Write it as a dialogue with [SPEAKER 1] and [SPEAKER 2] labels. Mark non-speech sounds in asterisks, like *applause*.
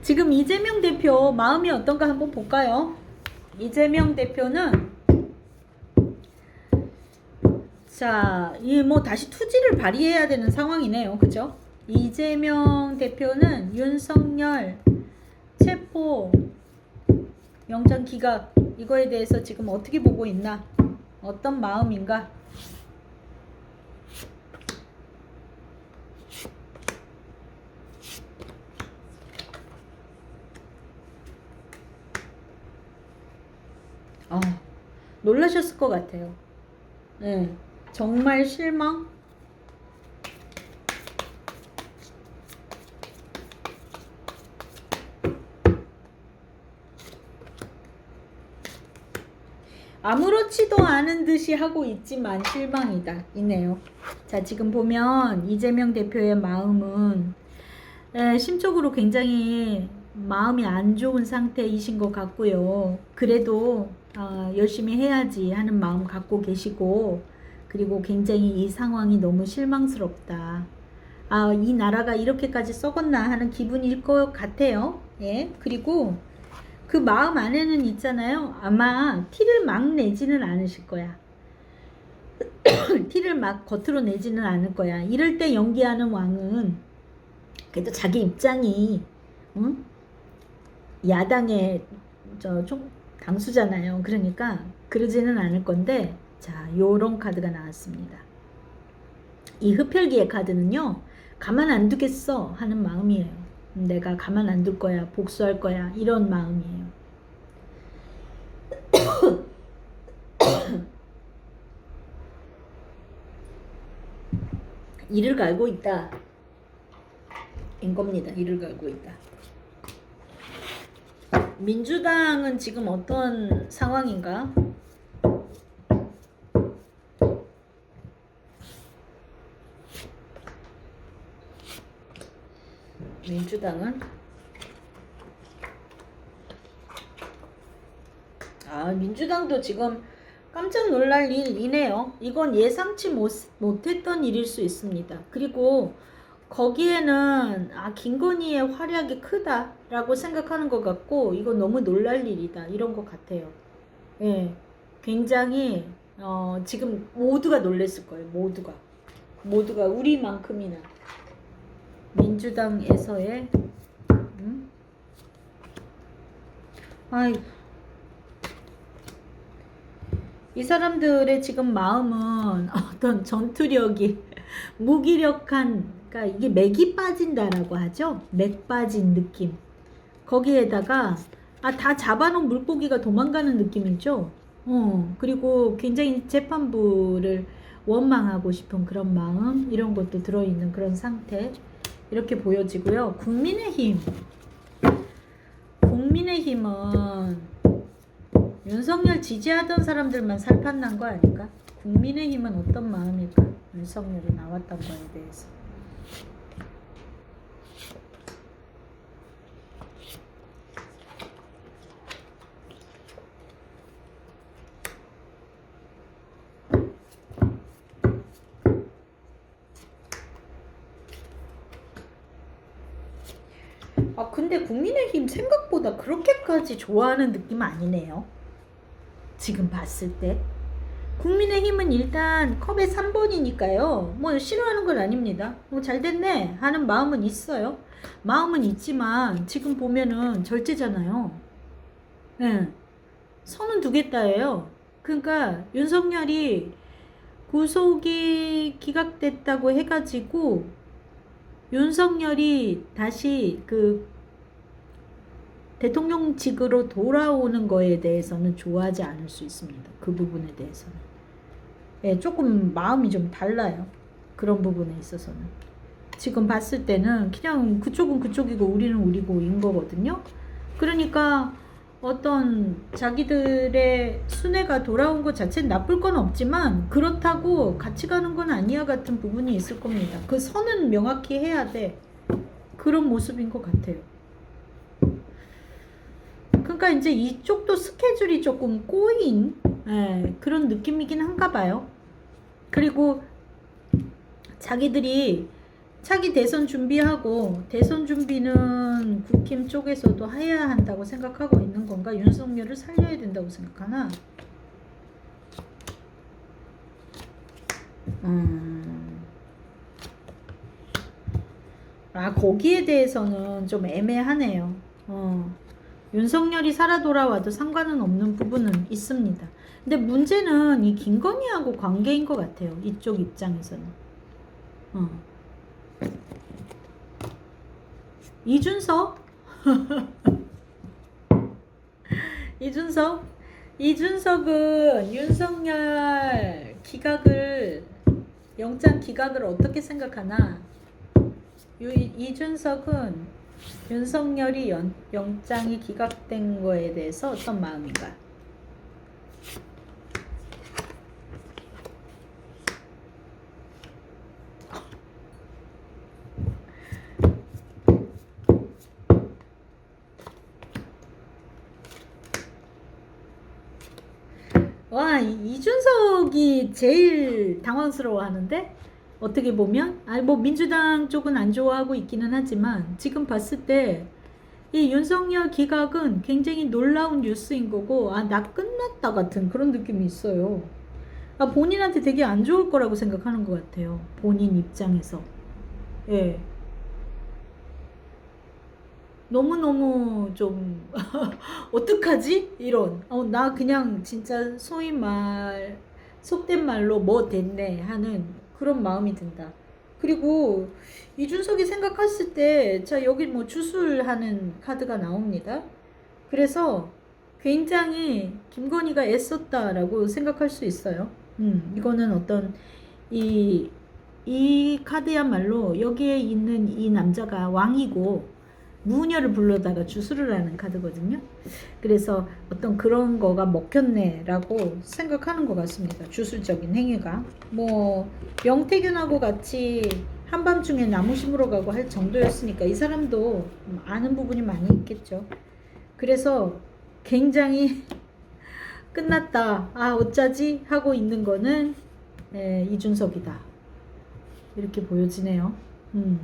[SPEAKER 1] 지금 이재명 대표 마음이 어떤가 한번 볼까요? 이재명 대표는 자, 이 뭐 다시 투지를 발휘해야 되는 상황이네요. 그죠? 이재명 대표는 윤석열 체포 영장 기각 이거에 대해서 지금 어떻게 보고 있나? 어떤 마음인가? 아, 놀라셨을 것 같아요. 네, 정말 실망? 아무렇지도 않은 듯이 하고 있지만 실망이다. 이네요. 자, 지금 보면 이재명 대표의 마음은 에, 심적으로 굉장히 마음이 안 좋은 상태이신 것 같고요. 그래도 어, 열심히 해야지 하는 마음 갖고 계시고 그리고 굉장히 이 상황이 너무 실망스럽다. 아, 이 나라가 이렇게까지 썩었나 하는 기분일 것 같아요. 예. 그리고 그 마음 안에는 있잖아요. 아마 티를 막 내지는 않으실 거야. *clears throat* 티를 막 겉으로 내지는 않을 거야. 이럴 때 연기하는 왕은 그래도 자기 입장이 응? 야당의 저 총 당수잖아요. 그러니까 그러지는 않을 건데 자, 요런 카드가 나왔습니다. 이 흡혈귀의 카드는요. 가만 안 두겠어 하는 마음이에요. 내가 가만 안 둘 거야. 복수할 거야. 이런 마음이에요. *coughs* 이를 갈고 있다. 인 겁니다. 이를 갈고 있다. 민주당은 지금 어떤 상황인가? 민주당은 아 민주당도 지금 깜짝 놀랄 일이네요. 이건 예상치 못, 못했던 일일 수 있습니다. 그리고 거기에는 아 김건희의 활약이 크다라고 생각하는 것 같고 이건 너무 놀랄 일이다 이런 것 같아요. 예, 굉장히 어, 지금 모두가 놀랬을 거예요. 모두가 모두가 우리만큼이나 민주당에서의 음? 아이 이 사람들의 지금 마음은 어떤 전투력이 *laughs* 무기력한 그러니까 이게 맥이 빠진다라고 하죠. 맥 빠진 느낌. 거기에다가 아 다 잡아놓은 물고기가 도망가는 느낌이죠. 어 그리고 굉장히 재판부를 원망하고 싶은 그런 마음 이런 것도 들어있는 그런 상태 이렇게 보여지고요. 국민의힘 국민의힘은 윤석열 지지하던 사람들만 살판난 거 아닐까? 국민의힘은 어떤 마음일까? 윤석열이 나왔던 거에 대해서. 아, 근데 국민의힘 생각보다 그렇게까지 좋아하는 느낌 아니네요. 지금 봤을 때. 국민의힘은 일단 컵의 3번이니까요. 뭐 싫어하는 건 아닙니다. 뭐잘 됐네 하는 마음은 있어요. 마음은 있지만 지금 보면은 절제잖아요. 예. 네. 선은 두겠다예요. 그러니까 윤석열이 구속이 기각됐다고 해가지고 윤석열이 다시 그 대통령직으로 돌아오는 거에 대해서는 좋아하지 않을 수 있습니다. 그 부분에 대해서는. 예, 조금 마음이 좀 달라요. 그런 부분에 있어서는. 지금 봤을 때는 그냥 그쪽은 그쪽이고 우리는 우리고인 거거든요. 그러니까 어떤 자기들의 순회가 돌아온 것 자체는 나쁠 건 없지만 그렇다고 같이 가는 건 아니야 같은 부분이 있을 겁니다. 그 선은 명확히 해야 돼. 그런 모습인 것 같아요. 그러니까 이제 이쪽도 스케줄이 조금 꼬인 예, 그런 느낌이긴 한가 봐요. 그리고 자기들이 차기 대선 준비하고 대선 준비는 국힘 쪽에서도 해야 한다고 생각하고 있는 건가? 윤석열을 살려야 된다고 생각하나? 음. 아, 거기에 대해서는 좀 애매하네요. 어. 윤석열이 살아 돌아와도 상관은 없는 부분은 있습니다. 근데 문제는 이 김건희하고 관계인 것 같아요. 이쪽 입장에서는. 어. 이준석? *laughs* 이준석? 이준석은 윤석열 기각을 영장 기각을 어떻게 생각하나? 유, 이준석은 윤석열이 연, 영장이 기각된 거에 대해서 어떤 마음인가? 와, 이- 이준석이 제일 당황스러워 하는데? 어떻게 보면? 아니, 뭐, 민주당 쪽은 안 좋아하고 있기는 하지만, 지금 봤을 때, 이 윤석열 기각은 굉장히 놀라운 뉴스인 거고, 아, 나 끝났다 같은 그런 느낌이 있어요. 아, 본인한테 되게 안 좋을 거라고 생각하는 것 같아요. 본인 입장에서. 예. 너무 너무 좀 *laughs* 어떡하지? 이런 어, 나 그냥 진짜 소위 말 속된 말로 뭐 됐네 하는 그런 마음이 든다. 그리고 이준석이 생각했을 때, 자, 여기 뭐 주술하는 카드가 나옵니다. 그래서 굉장히 김건희가 애썼다라고 생각할 수 있어요. 음, 이거는 어떤 이, 이 카드야말로 여기에 있는 이 남자가 왕이고 무녀를 불러다가 주술을 하는 카드거든요. 그래서 어떤 그런 거가 먹혔네라고 생각하는 것 같습니다. 주술적인 행위가. 뭐, 명태균하고 같이 한밤중에 나무 심으러 가고 할 정도였으니까 이 사람도 아는 부분이 많이 있겠죠. 그래서 굉장히 *laughs* 끝났다. 아, 어쩌지? 하고 있는 거는 에, 이준석이다. 이렇게 보여지네요. 음.